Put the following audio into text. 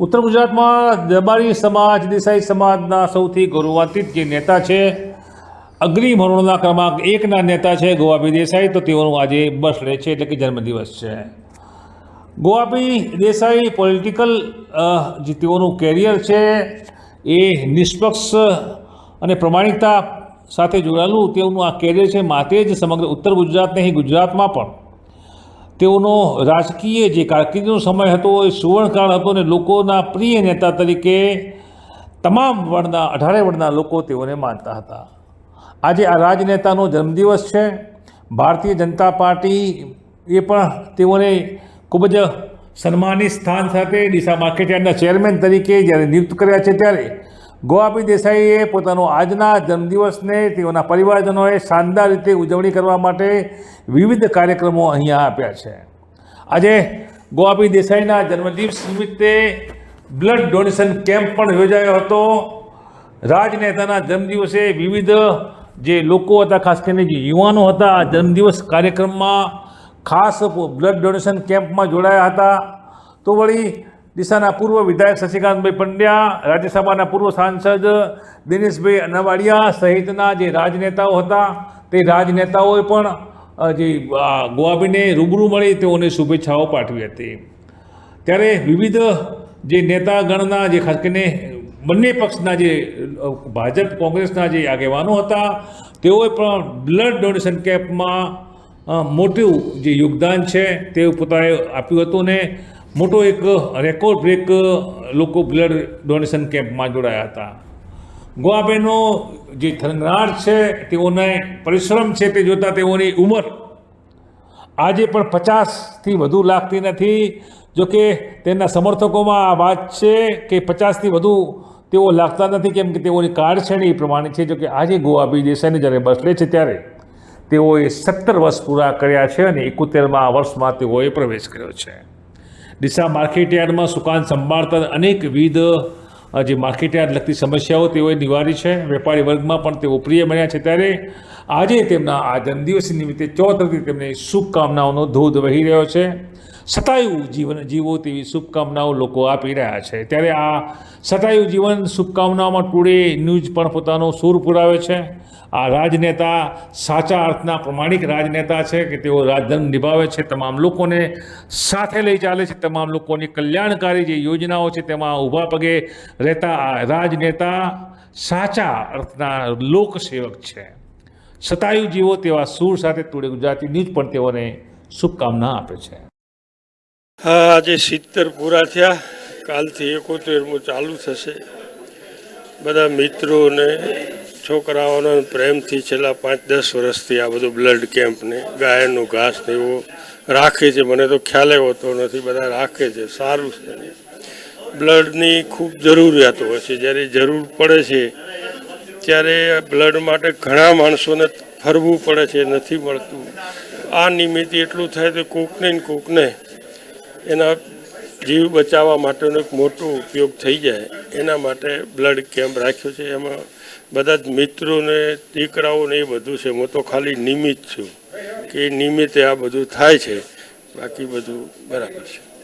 ઉત્તર ગુજરાતમાં દરબારી સમાજ, દેસાઈ સમાજના સૌથી ગૌરવાન્વિત જે નેતા છે, અગ્નિ મરણોના ક્રમાંક એકના નેતા છે ગોવાભી દેસાઈ, તો તેઓનું આજે બર્થડે છે, એટલે કે જન્મદિવસ છે. ગોવાભી દેસાઈ પોલિટિકલ જે તેઓનું કેરિયર છે, એ નિષ્પક્ષ અને પ્રમાણિકતા સાથે જોડાયેલું તેઓનું આ કેરિયર છે માટે જ સમગ્ર ઉત્તર ગુજરાત નહીં ગુજરાતમાં પણ તેઓનો રાજકીય જે કારકિર્દીનો સમય હતો એ સુવર્ણકાળ હતો અને લોકોના પ્રિય નેતા તરીકે તમામ વર્ણના, અઢારે વર્ણના લોકો તેઓને માનતા હતા. આજે આ રાજનેતાનો જન્મદિવસ છે. ભારતીય જનતા પાર્ટી એ પણ તેઓને ખૂબ જ સન્માનિત સ્થાન સાથે ડીસા માર્કેટયાર્ડના ચેરમેન તરીકે જ્યારે નિયુક્ત કર્યા છે ત્યારે ગોવાપી દેસાઈએ પોતાનો આજના જન્મદિવસને તેઓના પરિવારજનોએ શાનદાર રીતે ઉજવણી કરવા માટે વિવિધ કાર્યક્રમો અહીંયા આપ્યા છે. આજે ગોવાપી દેસાઈના જન્મદિવસ નિમિત્તે બ્લડ ડોનેશન કેમ્પ પણ યોજાયો હતો. રાજનેતાના જન્મદિવસે વિવિધ જે લોકો હતા, ખાસ કરીને જે યુવાનો હતા, આ જન્મદિવસ કાર્યક્રમમાં ખાસ બ્લડ ડોનેશન કેમ્પમાં જોડાયા હતા. તો વળી ડીસાના પૂર્વ વિધાયક શશિકાંતભાઈ પંડ્યા, રાજ્યસભાના પૂર્વ સાંસદ દિનેશભાઈ અનાવાડિયા સહિતના જે રાજનેતાઓ હતા, તે રાજનેતાઓએ પણ જે ગોવાબીને રૂબરૂ મળી તેઓને શુભેચ્છાઓ પાઠવી હતી. ત્યારે વિવિધ જે નેતાગણના જે ખાસ કરીને બંને પક્ષના જે ભાજપ કોંગ્રેસના જે આગેવાનો હતા, તેઓએ પણ બ્લડ ડોનેશન કેમ્પમાં મોટું જે યોગદાન છે તે પોતાએ આપ્યું હતું ને મોટો એક રેકોર્ડ બ્રેક લોકો બ્લડ ડોનેશન કેમ્પમાં જોડાયા હતા. ગોવાબેનો જે થનગનાટ છે, તેઓને પરિશ્રમ છે તે જોતાં તેઓની ઉંમર આજે પણ પચાસથી વધુ લાગતી નથી. જોકે તેમના સમર્થકોમાં આ વાત છે કે પચાસથી વધુ તેઓ લાગતા નથી, કેમ કે તેઓની કાર્ડછેણી એ પ્રમાણે છે. જોકે આજે ગોવાબી દેસાઈની જ્યારે બસ લે છે ત્યારે તેઓએ સત્તર વર્ષ પૂરા કર્યા છે અને એકોતેરમાં વર્ષમાં તેઓએ પ્રવેશ કર્યો છે. ડીસા માર્કેટયાર્ડમાં સુકાન સંભાળતા અનેકવિધ જે માર્કેટયાર્ડ લગતી સમસ્યાઓ તેઓએ નિવારી છે. વેપારી વર્ગમાં પણ તેઓ પ્રિય બન્યા છે. ત્યારે આજે તેમના આ જન્મદિવસ નિમિત્તે ચોતરથી તેમને શુભકામનાઓનો ધોધ વહી રહ્યો છે. સતાયુ જીવન જીવો તેવી શુભકામનાઓ લોકો આપી રહ્યા છે. ત્યારે આ સતાયુ જીવન શુભકામનાઓમાં ટુડે ન્યૂઝ પણ પોતાનો સૂર પુરાવે છે. આ રાજનેતા સાચા અર્થના પ્રમાણિક રાજનેતા છે કે તેઓ રાજધર્મ નિભાવે છે. તમામ લોકોને સાથે લઈ ચાલે છે. તમામ લોકોની કલ્યાણકારી જે યોજનાઓ છે તેમાં ઊભા પગે રહેતા આ રાજનેતા સાચા અર્થના લોકસેવક છે. સતાયુ જીવો તેવા સૂર સાથે ટુડે ગુજરાતી ન્યૂઝ પણ તેઓને શુભકામના આપે છે. હા, આજે સિત્તેર પૂરા થયા. કાલથી એકોતેરમું ચાલુ થશે. બધા મિત્રોને છોકરાઓને પ્રેમથી છેલ્લા પાંચ દસ વર્ષથી આ બધું બ્લડ કેમ્પને ગાયનનું ઘાસ ને એવું રાખે છે. મને તો ખ્યાલે હોતો નથી. બધા રાખે છે. સારું છે બ્લડની ખૂબ જરૂરિયાતો હોય છે. જ્યારે જરૂર પડે છે, ત્યારે બ્લડ માટે ઘણા માણસોને ફરવું પડે છે. નથી મળતું. આ નિમિત્તે એટલું થાય તો કોકને ને કોકને એના જીવ બચાવવા માટેનો એક મોટો ઉપયોગ થઈ જાય, એના માટે બ્લડ કેમ્પ રાખ્યો છે. એમાં બધા જ મિત્રોને, દીકરાઓને એ બધું છે. હું તો ખાલી નિમિત્ત છું કે નિમિત્તે આ બધું થાય છે. બાકી બધું બરાબર છે.